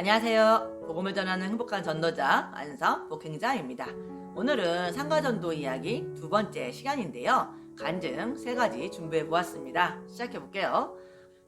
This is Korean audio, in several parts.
안녕하세요. 복음을 전하는 행복한 전도자 안성 복행자입니다. 오늘은 상가전도 이야기 두 번째 시간인데요. 간증 세 가지 준비해 보았습니다. 시작해 볼게요.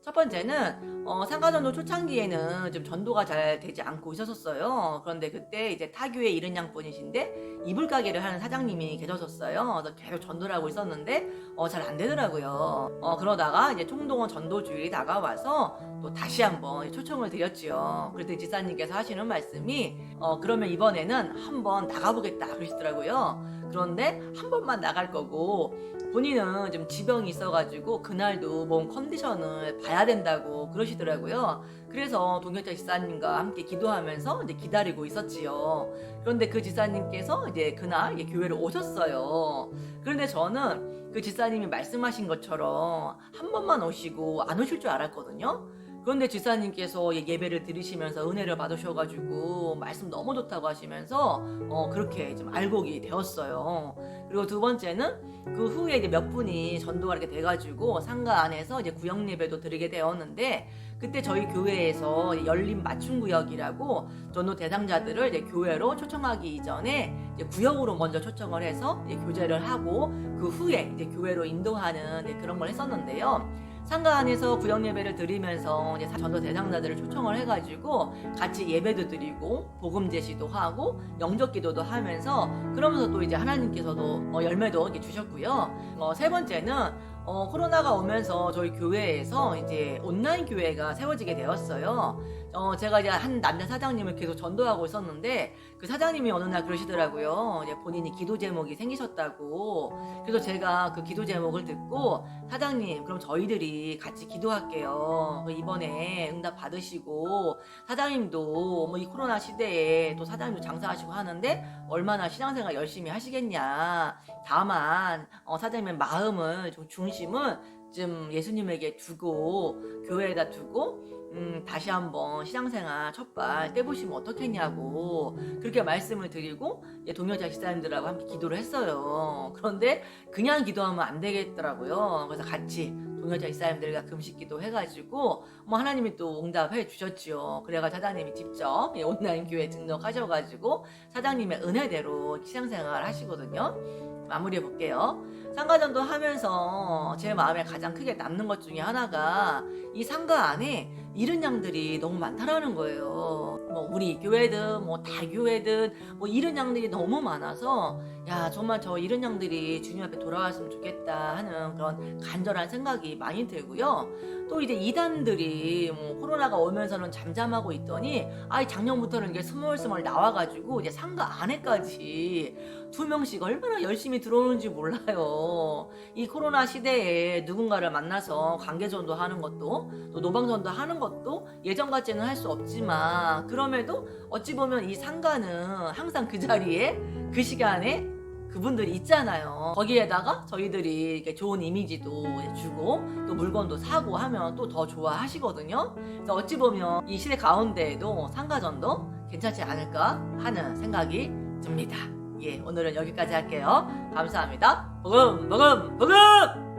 첫 번째는 어, 상가전도 초창기에는 좀 전도가 잘 되지 않고 있었어요. 그런데 그때 이제 타교에 이른 양분이신데 이불 가게를 하는 사장님이 계셨었어요. 그래서 계속 전도를 하고 있었는데 어, 잘 안 되더라고요. 어, 그러다가 이제 총동원 전도 주일이 다가와서 또 다시 한번 초청을 드렸지요. 그랬더니 지사님께서 하시는 말씀이 어, 그러면 이번에는 한번 나가보겠다 그러시더라고요. 그런데 한 번만 나갈 거고 본인은 좀 지병이 있어가지고 그날도 몸 컨디션을 봐야 된다고 그러시더라고요. 그래서 동역자 지사님과 함께 기도하면서 이제 기다리고 있었지요. 그런데 그 지사님께서 이제 그날 교회를 오셨어요. 그런데 저는 그 지사님이 말씀하신 것처럼 한 번만 오시고 안 오실 줄 알았거든요. 그런데 지사님께서 예- 예배를 들으시면서 은혜를 받으셔가지고 말씀 너무 좋다고 하시면서 어, 그렇게 좀 알곡이 되었어요. 그리고 두 번째는 그 후에 이제 몇 분이 전도가 이렇게 돼가지고 상가 안에서 이제 구역 예배도 드리게 되었는데 그때 저희 교회에서 열린 맞춤 구역이라고 전도 대상자들을 이제 교회로 초청하기 이전에 이제 구역으로 먼저 초청을 해서 이제 교제를 하고 그 후에 이제 교회로 인도하는 이제 그런 걸 했었는데요. 상가 안에서 구역 예배를 드리면서 이제 전도 대상자들을 초청을 해가지고 같이 예배도 드리고 복음 제시도 하고 영적 기도도 하면서 그러면서 또 이제 하나님께서도 어, 열매도 이렇게 주셨고요. 어, 세 번째는 어, 코로나가 오면서 저희 교회에서 이제 온라인 교회가 세워지게 되었어요. 어, 제가 이제 한 남자 사장님을 계속 전도하고 있었는데 그 사장님이 어느 날 그러시더라고요. 이제 본인이 기도 제목이 생기셨다고. 그래서 제가 그 기도 제목을 듣고 사장님 그럼 저희들이 같이 기도할게요. 그 이번에 응답 받으시고 사장님도 뭐 이 코로나 시대에 또 사장님도 장사하시고 하는데 얼마나 신앙생활 열심히 하시겠냐. 다만 어, 사장님의 마음을 좀 중 심을 좀 예수님에게 두고 교회에다 두고 음, 다시 한번 신앙생활 첫발 떼보시면 어떻겠냐고 그렇게 말씀을 드리고 예, 동료자 집사님들하고 함께 기도를 했어요. 그런데 그냥 기도하면 안 되겠더라고요. 그래서 같이 동료자 집사님들과 금식 기도 해가지고 뭐 하나님이 또 응답해 주셨지요. 그래가 사장님이 직접 예, 온라인 교회 등록하셔가지고 사장님의 은혜대로 신앙생활 하시거든요. 마무리해 볼게요. 상가전도 하면서 제 마음에 가장 크게 남는 것 중에 하나가 이 상가 안에 이른 양들이 너무 많다라는 거예요. 뭐 우리 교회든 뭐 다교회든 뭐 이른 양들이 너무 많아서 야 정말 저 이른 양들이 주님 앞에 돌아왔으면 좋겠다 하는 그런 간절한 생각이 많이 들고요. 또 이제 이단들이 뭐 코로나가 오면서는 잠잠하고 있더니 아이 작년부터는 이게 스멀스멀 나와가지고 이제 상가 안에까지 두 명씩 얼마나 열심히 들어오는지 몰라요. 이 코로나 시대에 누군가를 만나서 관계전도 하는 것도 또 노방전도 하는 것도 예전 같지는 할 수 없지만 그럼에도 어찌 보면 이 상가는 항상 그 자리에 그 시간에 그분들이 있잖아요. 거기에다가 저희들이 이렇게 좋은 이미지도 주고 또 물건도 사고 하면 또 더 좋아하시거든요. 그래서 어찌 보면 이 시대 가운데에도 상가전도 괜찮지 않을까 하는 생각이 듭니다. 예, 오늘은 여기까지 할게요. 감사합니다. 복음, 복음, 복음!